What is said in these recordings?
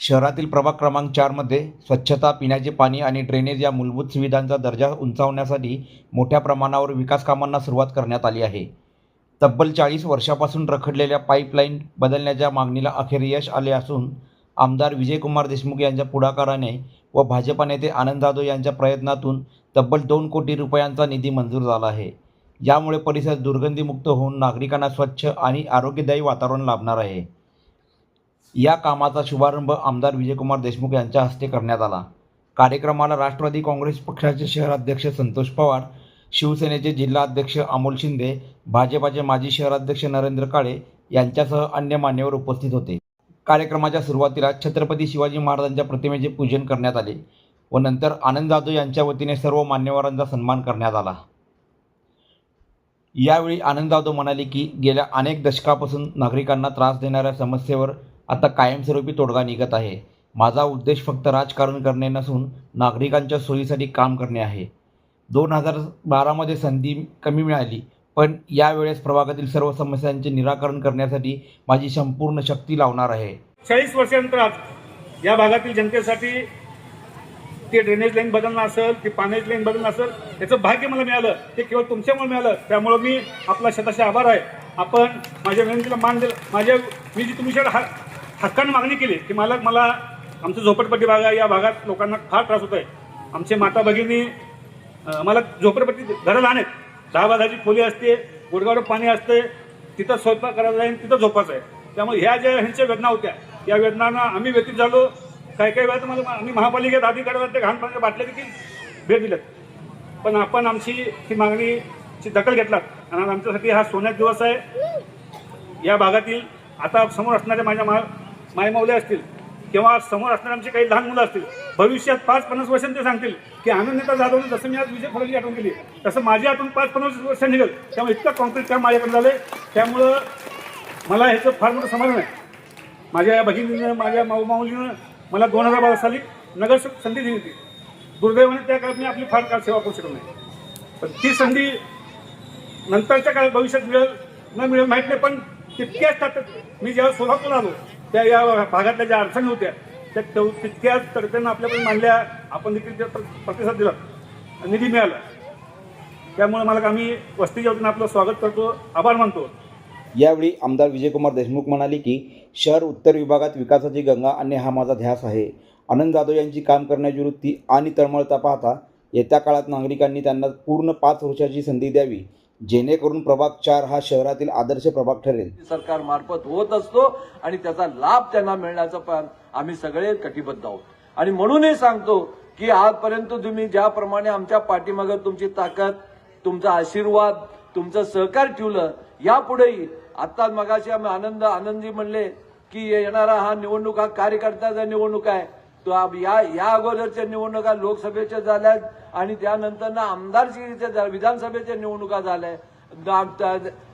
शहरातील प्रभाग क्रमांक चारमध्ये स्वच्छता पिण्याचे पाणी आणि ड्रेनेज या मूलभूत सुविधांचा दर्जा उंचावण्यासाठी मोठ्या प्रमाणावर विकासकामांना सुरुवात करण्यात आली आहे. तब्बल चाळीस वर्षापासून रखडलेल्या पाईपलाईन बदलण्याच्या मागणीला अखेर यश आले असून आमदार विजयकुमार देशमुख यांच्या पुढाकाराने व भाजपा नेते आनंद जाधव यांच्या प्रयत्नातून तब्बल दोन कोटी रुपयांचा निधी मंजूर झाला आहे. यामुळे परिसर दुर्गंधीमुक्त होऊन नागरिकांना स्वच्छ आणि आरोग्यदायी वातावरण लाभणार आहे. या कामाचा शुभारंभ आमदार विजयकुमार देशमुख यांच्या हस्ते करण्यात आला. कार्यक्रमाला राष्ट्रवादी काँग्रेस पक्षाचे शहराध्यक्ष संतोष पवार शिवसेनेचे जिल्हाध्यक्ष अमोल शिंदे भाजपाचे माजी शहराध्यक्ष नरेंद्र काळे यांच्यासह अन्य मान्यवर उपस्थित होते. कार्यक्रमाच्या सुरुवातीला छत्रपती शिवाजी महाराजांच्या प्रतिमेचे पूजन करण्यात आले व नंतर आनंद जाधव यांच्या वतीने सर्व मान्यवरांचा सन्मान करण्यात आला. यावेळी आनंद जाधव म्हणाले की गेल्या अनेक दशकापासून नागरिकांना त्रास देणाऱ्या समस्येवर आता कायमस्वरूपी तोडगा निघत आहे. माझा उद्देश फक्त राजकारण करणे नसून नागरिकांच्या सोयीसाठी काम करणे आहे. दोन हजार बारामध्ये संधी कमी मिळाली पण यावेळेस प्रभागातील सर्व समस्यांचे निराकरण करण्यासाठी माझी संपूर्ण शक्ती लावणार आहे. चाळीस वर्षानंतर आज या भागातील जनतेसाठी ते ड्रेनेज लाईन बदलणं असेल ते पाण्याची लाईन बदलणं असेल याचं भाग्य मला मिळालं ते केवळ तुमच्यामुळे मिळालं. त्यामुळं मी आपला शताशा आभार आहे. आपण माझ्या विनंतीला मान दिला. माझ्या मी जी तुमच्याकडे हा हक्काने मागणी केली की मला मला आमचं झोपडपट्टी भागा या भागात लोकांना फार त्रास होत आहे आमचे माता भगिनी मला झोपडपट्टी घरं लहान आहेत. दहा बाजाची खोली असते गुडगावर पाणी असते तिथं स्वयंपाक करायला जाईल तिथं झोपायचं आहे. त्यामुळे ह्या ज्या ह्यांच्या वेदना होत्या या वेदनांना आम्ही व्यतीत झालो. काही काही वेळा मला आम्ही महापालिकेत अधिकाऱ्याला ते घाण पाण्याच्या बाटल्या देखील भेट दिल्यात. पण आपण आमची ही मागणीची दखल घेतलात. आणि आमच्यासाठी हा सोन्यात दिवस आहे. या भागातील आता समोर असणाऱ्या माझ्या मा मायमावले असतील किंवा समोर असणारे आमचे काही लहान मुलं असतील भविष्यात पाच पन्नास वर्षांनी ते सांगतील की आनंद नेता जाधवने जसं मी आज विजय फडणवीस आठवण केली तसं माझी आठवण पाच पन्नास वर्षांनी निघेल. त्यामुळे इतकं कॉन्क्रीट काम माझ्याकडे आहे त्यामुळं मला ह्याचं फार मोठं समाधान आहे. माझ्या या भगिनीनं माझ्या माऊ माऊलीनं मला दोन हजार बारा साली नगर संधी दिली होती. दुर्दैवाने त्या काळात मी आपली फार काळ सेवा करू शकलो नाही. पण ती संधी नंतरच्या काळात भविष्यात मिळेल न मिळेल माहीत नाही पण तितक्याच ताकद मी जेव्हा सोलापूर आलो त्या या भागातल्या ज्या अडचणी होत्या त्या तेव- तितक्याच तडत्यानं आपल्याकडे मांडल्या. आपण देखील त्या प्रतिसाद दिला. निधी मिळाला. त्यामुळे मला आम्ही वस्तीच्या वतीनं आपलं स्वागत करतो. आभार मानतो. यावेळी आमदार विजयकुमार देशमुख म्हणाले की शहर उत्तर विभागात विकासाची गंगा आणणे हा माझा ध्यास आहे. आनंद जाधव यांची काम करण्याची वृत्ती आणि तळमळता पाहता येत्या काळात नागरिकांनी त्यांना पूर्ण पाच वर्षाची संधी द्यावी. जेणेकरून प्रभाग चार हा शहरातील आदर्श प्रभाग ठरेल. सरकार मार्फत होत असतो आणि त्याचा लाभ त्यांना मिळण्याचं पण आम्ही सगळे कटिबद्ध आहोत. आणि म्हणूनही सांगतो की आजपर्यंत तुम्ही ज्याप्रमाणे आमच्या पाठीमागं तुमची ताकद तुमचा आशीर्वाद तुमचं सहकार ठेवलं यापुढेही आता मगाशी आम्ही आनंद आनंदी म्हणले की येणारा हा निवडणूक हा कार्यकर्त्याचा निवडणूक आहे या या अगोदरच्या निवडणुका लोकसभेच्या झाल्यात आणि त्यानंतर ना आमदारकीच्या झा- विधानसभेच्या निवडणुका झाल्या.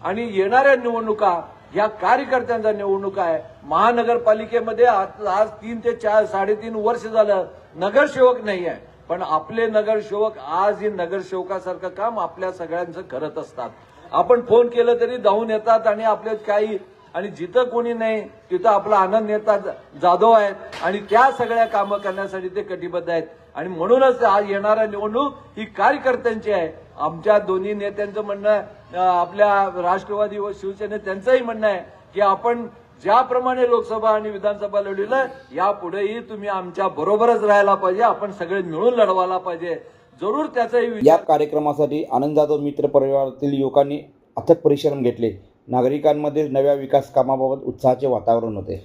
आणि येणाऱ्या निवडणुका या कार्यकर्त्यांच्या निवडणुका आहे. महानगरपालिकेमध्ये आज आज तीन ते चार साडेतीन वर्ष झालं नगरसेवक नाही आहे. पण आपले नगरसेवक आज हे नगरसेवकासारखं काम आपल्या सगळ्यांचं करत असतात. आपण फोन केलं तरी धावून येतात आणि आपले काही आणि जिथं कोणी नाही तिथं आपला आनंद नेता जाधव आहेत. आणि त्या सगळ्या कामं करण्यासाठी ते कटिबद्ध आहेत. आणि म्हणूनच आज येणारा निवडणूक ही कार्यकर्त्यांची आहे. आमच्या दोन्ही नेत्यांचं म्हणणं आहे, आपल्या राष्ट्रवादी व शिवसेने त्यांचंही म्हणणं आहे की आपण ज्याप्रमाणे लोकसभा आणि विधानसभा लढविलं यापुढेही तुम्ही आमच्या बरोबरच राहायला पाहिजे. आपण सगळे मिळून लढवायला पाहिजे. जरूर त्याचाही या कार्यक्रमासाठी आनंद जाधव मित्र परिवारातील युवकांनी अथक परिश्रम घेतले. नागरिकांमध्ये नव्या विकास कामाबाबत उत्साहाचे वातावरण होते.